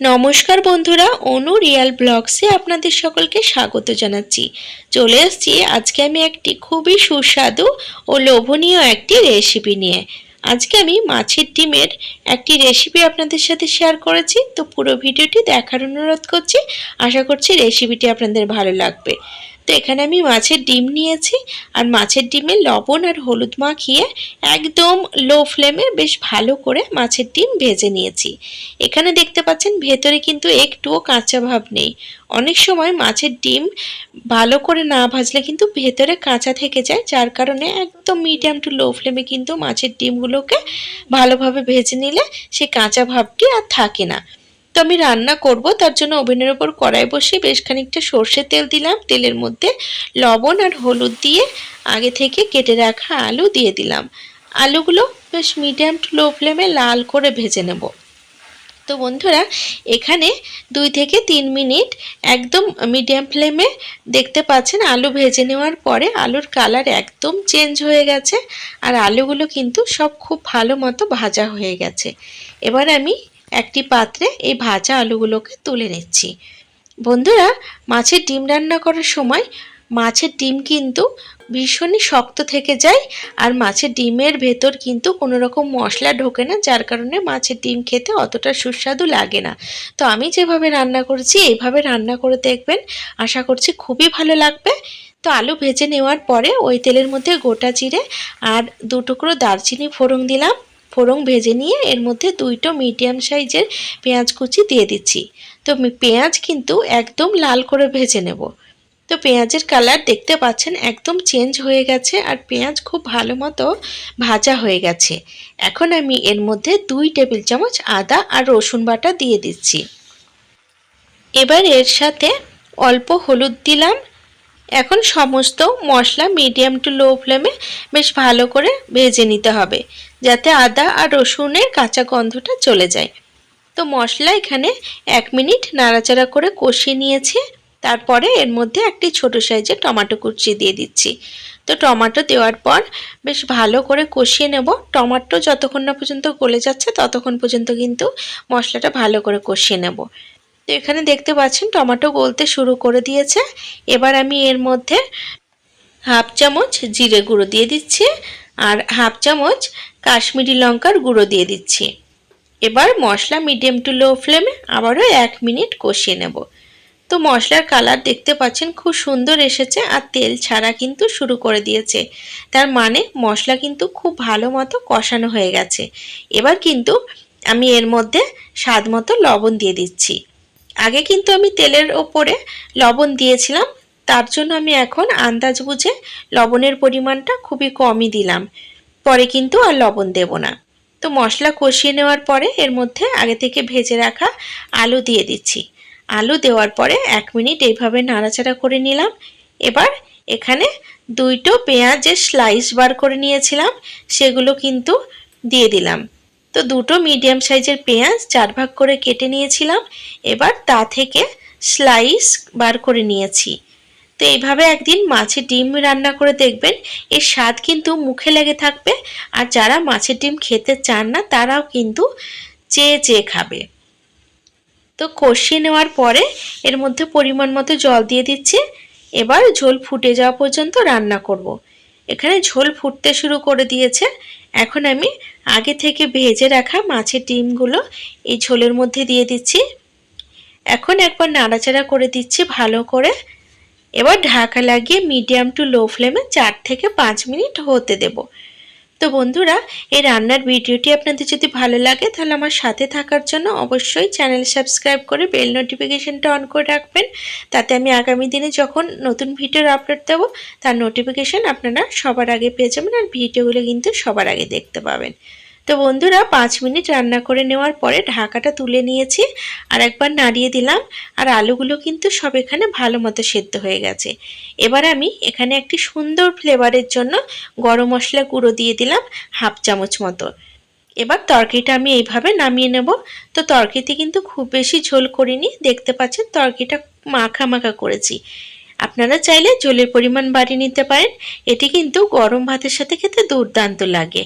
নমস্কার বন্ধুরা, অনু রিয়াল ব্লগসে আপনাদের সকলকে স্বাগত জানাচ্ছি। চলে আসছি আজকে আমি একটি খুবই সুস্বাদু ও লোভনীয় একটি রেসিপি নিয়ে। আজকে আমি মাছের ডিমের একটি রেসিপি আপনাদের সাথে শেয়ার করেছি, তো পুরো ভিডিওটি দেখার অনুরোধ করছি। আশা করছি রেসিপিটি আপনাদের ভালো লাগবে। তো এখানে আমি মাছের ডিম নিয়েছি আর মাছের ডিমে লবণ আর হলুদ মাখিয়ে একদম লো ফ্লেমে বেশ ভালো করে মাছের ডিম ভেজে নিয়েছি। এখানে দেখতে পাচ্ছেন ভেতরে কিন্তু একটুও কাঁচা ভাব নেই। অনেক সময় মাছের ডিম ভালো করে না ভাজলে কিন্তু ভেতরে কাঁচা থেকে যায়, যার কারণে একদম মিডিয়াম টু লো ফ্লেমে কিন্তু মাছের ডিমগুলোকে ভালোভাবে ভেজে নিলে সে কাঁচা ভাবটি আর থাকে না। তো আমি রান্না করব, তার জন্য ওভেনের ওপর কড়াই বসিয়ে বেশ খানিকটা সর্ষের তেল দিলাম। তেলের মধ্যে লবণ আর হলুদ দিয়ে আগে থেকে কেটে রাখা আলু দিয়ে দিলাম। আলুগুলো বেশ মিডিয়াম টু লো ফ্লেমে লাল করে ভেজে নেব। তো বন্ধুরা, এখানে দুই থেকে তিন মিনিট একদম মিডিয়াম ফ্লেমে দেখতে পাচ্ছেন আলু ভেজে নেওয়ার পরে আলুর কালার একদম চেঞ্জ হয়ে গেছে। আর আলুগুলো কিন্তু সব খুব ভালো মতো ভাজা হয়ে গেছে। এবার আমি একটি পাত্রে এই ভাজা আলুগুলোকে তুলে নিচ্ছি। বন্ধুরা, মাছের ডিম রান্না করার সময় মাছের ডিম কিন্তু ভীষণই শক্ত থেকে যায় আর মাছের ডিমের ভেতর কিন্তু কোনো রকম মশলা ঢোকে না, যার কারণে মাছের ডিম খেতে অতটা সুস্বাদু লাগে না। তো আমি যেভাবে রান্না করেছি, এইভাবে রান্না করে দেখবেন। আশা করছি খুবই ভালো লাগবে। তো আলু ভেজে নেওয়ার পরে ওই তেলের মধ্যে গোটা জিরে আর দু টুকরো দারচিনি ফোড়ন দিলাম। ফোড়ন ভেজে নিয়ে এর মধ্যে দুইটো মিডিয়াম সাইজের পেঁয়াজ কুচি দিয়ে দিচ্ছি। তো পেঁয়াজ কিন্তু একদম লাল করে ভেজে নেব। তো পেঁয়াজের কালার দেখতে পাচ্ছেন একদম চেঞ্জ হয়ে গেছে আর পেঁয়াজ খুব ভালো মতো ভাজা হয়ে গেছে। এখন আমি এর মধ্যে দুই টেবিল চামচ আদা আর রসুন বাটা দিয়ে দিচ্ছি। এবার এর সাথে অল্প হলুদ দিলাম। এখন সমস্ত মশলা মিডিয়াম টু লো ফ্লেমে বেশ ভালো করে ভেজে নিতে হবে, যাতে আদা আর রসুনের কাঁচা গন্ধটা চলে যায়। তো মশলা এখানে এক মিনিট নাড়াচাড়া করে কষিয়ে নিয়েছি। তারপরে এর মধ্যে একটি ছোট সাইজের টমেটো কুচি দিয়ে দিচ্ছি। তো টমেটো দেওয়ার পর বেশ ভালো করে কষিয়ে নেব। টমেটো যতক্ষণ না পর্যন্ত গলে যাচ্ছে, ততক্ষণ পর্যন্ত কিন্তু মশলাটা ভালো করে কষিয়ে নেব। তো এখানে দেখতে পাচ্ছেন টমেটো গলতে শুরু করে দিয়েছে। এবার আমি এর মধ্যে হাফ চামচ জিরে গুঁড়ো দিয়ে দিচ্ছি আর হাফ চামচ কাশ্মীরি লঙ্কার গুঁড়ো দিয়ে দিচ্ছি। এবার মশলা মিডিয়াম টু লো ফ্লেমে আবারও এক মিনিট কষিয়ে নেব। তো মশলার কালার দেখতে পাচ্ছেন খুব সুন্দর এসেছে আর তেল ছাড়া কিন্তু শুরু করে দিয়েছে। তার মানে মশলা কিন্তু খুব ভালো মতো কষানো হয়ে গেছে। এবার কিন্তু আমি এর মধ্যে স্বাদ মতো লবণ দিয়ে দিচ্ছি। আগে কিন্তু আমি তেলের ওপরে লবণ দিয়েছিলাম, তার জন্য আমি এখন আন্দাজ বুঝে লবণের পরিমাণটা খুবই কমই দিলাম। পরে কিন্তু আর লবণ দেব না। তো মশলা কষিয়ে নেওয়ার পরে এর মধ্যে আগে থেকে ভেজে রাখা আলু দিয়ে দিচ্ছি। আলু দেওয়ার পরে এক মিনিট এইভাবে নাড়াচাড়া করে নিলাম। এবার এখানে দুইটো পেঁয়াজের স্লাইস বার করে নিয়েছিলাম, সেগুলো কিন্তু দিয়ে দিলাম। তো দুটো মিডিয়াম সাইজের পেঁয়াজ চার ভাগ করে কেটে নিয়েছিলাম। এবার তা থেকে স্লাইস বার করে নিয়েছি। তো এইভাবে একদিন মাছের ডিম রান্না করে দেখবেন, এর স্বাদ কিন্তু মুখে লেগে থাকবে আর যারা মাছের ডিম খেতে চান না, তারাও কিন্তু চেয়ে চেয়ে খাবে। তো কষিয়ে নেওয়ার পরে এর মধ্যে পরিমাণ মতো জল দিয়ে দিচ্ছি। এবার ঝোল ফুটে যাওয়া পর্যন্ত রান্না করব। এখানে ঝোল ফুটতে শুরু করে দিয়েছে। এখন আমি আগে থেকে ভেজে রাখা মাছের ডিমগুলো এই ঝোলের মধ্যে দিয়ে দিচ্ছি। এখন একবার নাড়াচাড়া করে দিচ্ছি ভালো করে। এবার ঢাকা লাগিয়ে মিডিয়াম টু লো ফ্লেমে চার থেকে পাঁচ মিনিট হতে দেব। তো বন্ধুরা, এই রান্নার ভিডিওটি আপনাদের যদি ভালো লাগে, তাহলে আমার সাথে থাকার জন্য অবশ্যই চ্যানেল সাবস্ক্রাইব করে বেল নোটিফিকেশানটা অন করে রাখবেন। তাতে আমি আগামী দিনে যখন নতুন ভিডিওর আপলোড দেব, তার নোটিফিকেশান আপনারা সবার আগে পেয়ে যাবেন আর ভিডিওগুলো কিন্তু সবার আগে দেখতে পাবেন। তো বন্ধুরা, পাঁচ মিনিট রান্না করে নেওয়ার পরে ঢাকাটা তুলে নিয়েছি আর একবার নাড়িয়ে দিলাম আর আলুগুলো কিন্তু সব এখানে ভালো মতো সেদ্ধ হয়ে গেছে। এবার আমি এখানে একটি সুন্দর ফ্লেভারের জন্য গরম মশলা গুঁড়ো দিয়ে দিলাম হাফ চামচ মতো। এবার তরকারিটা আমি এইভাবে নামিয়ে নেব। তো তরকারিতে কিন্তু খুব বেশি ঝোল করিনি, দেখতে পাচ্ছেন তরকারিটা মাখা মাখা করেছি। আপনারা চাইলে ঝোলের পরিমাণ বাড়িয়ে নিতে পারেন, এটি কিন্তু গরম ভাতের সাথে খেতে দুর্দান্ত লাগে।